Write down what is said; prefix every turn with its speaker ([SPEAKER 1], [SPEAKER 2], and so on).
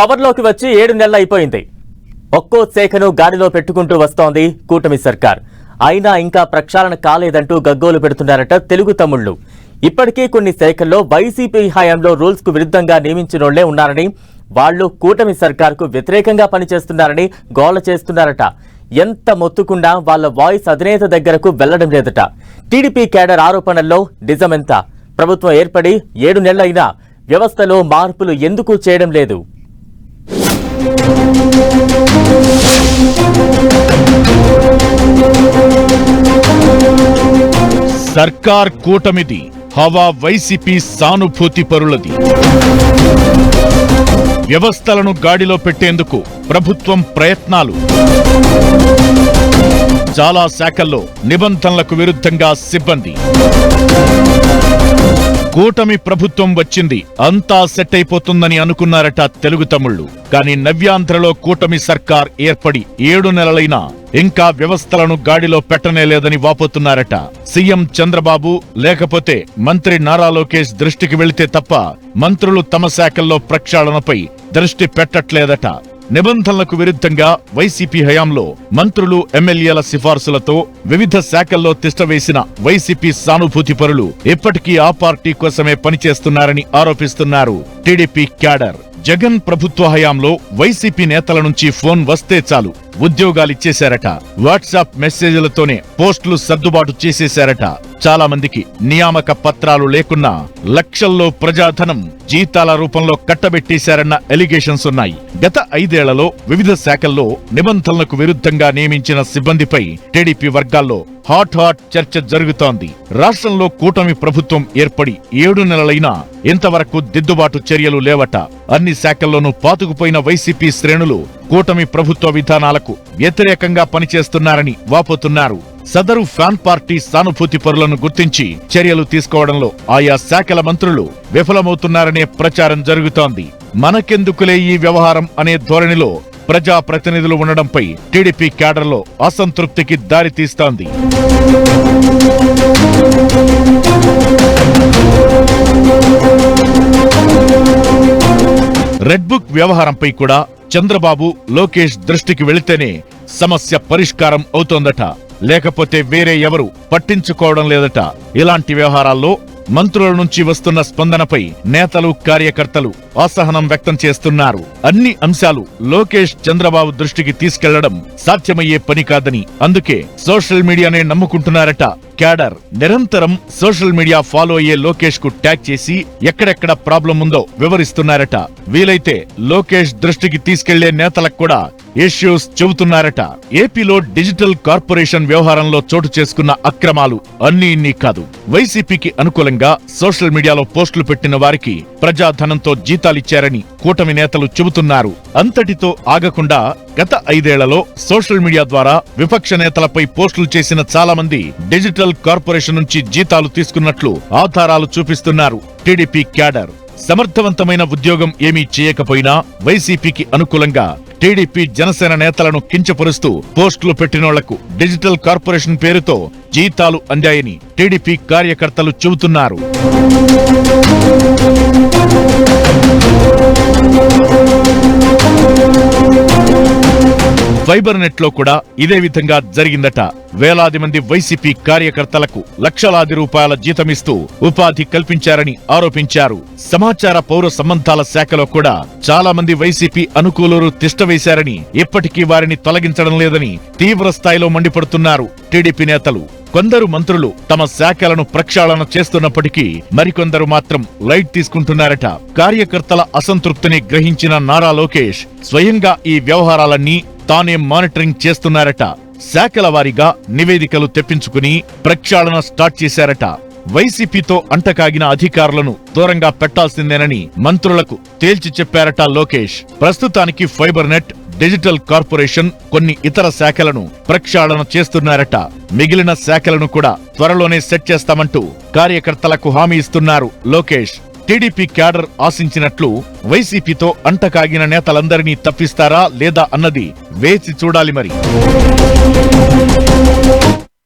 [SPEAKER 1] పవర్లోకి వచ్చి ఏడు నెలలు అయిపోయింది. ఒక్కో శాఖను గాడిలో పెట్టుకుంటూ వస్తోంది కూటమి సర్కార్. అయినా ఇంకా ప్రక్షాళన కాలేదంటూ గగ్గోలు పెడుతున్నారట తెలుగు తమ్ముళ్ళు ఇప్పటికీ కొన్ని శాఖల్లో వైసీపీ హయాంలో రూల్స్కు విరుద్ధంగా నియమించినోళ్ళే ఉన్నారని వాళ్ళు కూటమి సర్కార్కు వ్యతిరేకంగా పనిచేస్తున్నారని గోల చేస్తున్నారట. ఎంత మొత్తుకుండా వాళ్ళ వాయిస్ అధినేత దగ్గరకు వెళ్ళడం లేదట. టీడీపీ కేడర్ ఆరోపణల్లో నిజమెంత? ప్రభుత్వం ఏర్పడి ఏడు నెలలైనా వ్యవస్థలో మార్పులు ఎందుకు చేయడం లేదు?
[SPEAKER 2] సర్కార్ కూటమిది హవా వైసీపీ సానుభూతి పరులది. వ్యవస్థలను గాడిలో పెట్టేందుకు ప్రభుత్వం ప్రయత్నాలు. చాలా శాఖల్లో నిబంధనలకు విరుద్ధంగా సిబ్బంది. కూటమి ప్రభుత్వం వచ్చింది. అంతా సెట్ అయిపోతుందని అనుకున్నారట తెలుగు తమ్ముళ్ళు కానీ నవ్యాంధ్రలో కూటమి సర్కార్ ఏర్పడి ఏడు నెలలైనా ఇంకా వ్యవస్థలను గాడిలో పెట్టనేలేదని వాపోతున్నారట. సీఎం చంద్రబాబు లేకపోతే మంత్రి నారా లోకేష్ దృష్టికి వెళితే తప్ప మంత్రులు తమ శాఖల్లో ప్రక్షాళనపై దృష్టి పెట్టట్లేదట. నిబంధనలకు విరుద్ధంగా వైసీపీ హయాంలో మంత్రులు ఎమ్మెల్యేల సిఫార్సులతో వివిధ శాఖల్లో తిష్టవేసిన వైసీపీ సానుభూతి పరులు ఇప్పటికీ ఆ పార్టీ కోసమే పనిచేస్తున్నారని ఆరోపిస్తున్నారు. టీడీపీ క్యాడర్ జగన్ ప్రభుత్వ హయాంలో వైసీపీ నేతల నుంచి ఫోన్ వస్తే చాలు ఉద్యోగాలిచ్చేశారట. వాట్సాప్ మెసేజ్లతోనే పోస్టులు సర్దుబాటు చేసేశారట. చాలా మందికి నియామక పత్రాలు లేకున్నా లక్షల్లో ప్రజాధనం జీతాల రూపంలో కట్టబెట్టేశారన్న ఎలిగేషన్స్ ఉన్నాయి. గత ఐదేళ్ళలో వివిధ శాఖల్లో నిబంధనలకు విరుద్ధంగా నియమించిన సిబ్బందిపై టీడీపీ వర్గాల్లో హాట్ హాట్ చర్చ జరుగుతోంది. రాష్ట్రంలో కూటమి ప్రభుత్వం ఏర్పడి ఏడు నెలలైనా ఇంతవరకు దిద్దుబాటు చర్యలు లేవట. అన్ని శాఖల్లోనూ పాతుకుపోయిన వైసీపీ శ్రేణులు కూటమి ప్రభుత్వ విధానాలకు వ్యతిరేకంగా పనిచేస్తున్నారని వాపోతున్నారు. సదరు ఫ్యాన్ పార్టీ సానుభూతి పరులను గుర్తించి చర్యలు తీసుకోవడంలో ఆయా శాఖల మంత్రులు విఫలమవుతున్నారనే ప్రచారం జరుగుతోంది. మనకెందుకులే ఈ వ్యవహారం అనే ధోరణిలో ప్రజా ప్రతినిధులు ఉండడంపై టీడీపీ క్యాడర్లో అసంతృప్తికి దారితీస్తోంది రెడ్ బుక్ వ్యవహారంపై కూడా చంద్రబాబు లోకేష్ దృష్టికి వెళితేనే సమస్య పరిష్కారం అవుతోందట. లేకపోతే వేరే ఎవరు పట్టించుకోవడం లేదట. ఇలాంటి వ్యవహారాల్లో మంత్రుల నుంచి వస్తున్న స్పందనపై నేతలు కార్యకర్తలు అసహనం వ్యక్తం చేస్తున్నారు. అన్ని అంశాలు లోకేష్ చంద్రబాబు దృష్టికి తీసుకెళ్ళడం సాధ్యమయ్యే పని కాదని అందుకే సోషల్ మీడియానే నమ్ముకుంటున్నారట. క్యాడర్ నిరంతరం సోషల్ మీడియా ఫాలో అయ్యే లోకేష్కు ట్యాగ్ చేసి ఎక్కడెక్కడ ప్రాబ్లం ఉందో వివరిస్తున్నారట. వీలైతే లోకేష్ దృష్టికి తీసుకెళ్ళే నేతలకు కూడా ఇష్యూస్ చెబుతున్నారట ఏపీలో డిజిటల్ కార్పొరేషన్ వ్యవహారంలో చోటు చేసుకున్న అక్రమాలు అన్ని ఇన్ని కాదు. వైసీపీకి అనుకూలంగా సోషల్ మీడియాలో పోస్టులు పెట్టిన వారికి ప్రజాధనంతో జీతాలిచ్చారని కూటమి నేతలు చెబుతున్నారు. అంతటితో ఆగకుండా గత ఐదేళ్ళలో సోషల్ మీడియా ద్వారా విపక్ష నేతలపై పోస్టులు చేసిన చాలా మంది డిజిటల్ కార్పొరేషన్ నుంచి జీతాలు తీసుకున్నట్లు ఆధారాలు చూపిస్తున్నారు టీడీపీ క్యాడర్. సమర్థవంతమైన ఉద్యోగం ఏమీ చేయకపోయినా వైసీపీకి అనుకూలంగా టీడీపీ జనసేన నేతలను కించపరుస్తూ పోస్టులు పెట్టినోళ్ళకు డిజిటల్ కార్పొరేషన్ పేరుతో జీతాలు అందాయని టీడీపీ కార్యకర్తలు చెబుతున్నారు. సైబర్ నెట్లో కూడా ఇదే విధంగా జరిగిందట. వేలాది మంది వైసీపీ కార్యకర్తలకు లక్షలాది రూపాయల జీతమిస్తూ ఉపాధి కల్పించారని ఆరోపించారు. సమాచార పౌర సంబంధాల శాఖలో కూడా చాలా మంది వైసీపీ అనుకూలురు తిష్టవేశారని ఇప్పటికీ వారిని తొలగించడం లేదని తీవ్ర స్థాయిలో మండిపడుతున్నారు టీడీపీ నేతలు. కొందరు మంత్రులు తమ శాఖలను ప్రక్షాళన చేస్తున్నప్పటికీ మరికొందరు మాత్రం లైట్ తీసుకుంటున్నారట. కార్యకర్తల అసంతృప్తిని గ్రహించిన నారా లోకేష్ స్వయంగా ఈ వ్యవహారాలన్నీ తానే మానిటరింగ్ చేస్తున్నారట. శాఖల వారీగా నివేదికలు తెప్పించుకుని ప్రక్షాళన స్టార్ట్ చేశారట. వైసీపీతో అంటకాగిన అధికారులను దూరంగా పెట్టాల్సిందేనని మంత్రులకు తేల్చి చెప్పారట లోకేష్. ప్రస్తుతానికి ఫైబర్ నెట్ డిజిటల్ కార్పొరేషన్ కొన్ని ఇతర శాఖలను ప్రక్షాళన చేస్తున్నారట. మిగిలిన శాఖలను కూడా త్వరలోనే సెట్ చేస్తామంటూ కార్యకర్తలకు హామీ ఇస్తున్నారు లోకేష్. టీడీపీ క్యాడర్ ఆశించినట్లు వైసీపీతో అంటకాగిన నేతలందరినీ తప్పిస్తారా లేదా అన్నది వేచి చూడాలి మరి.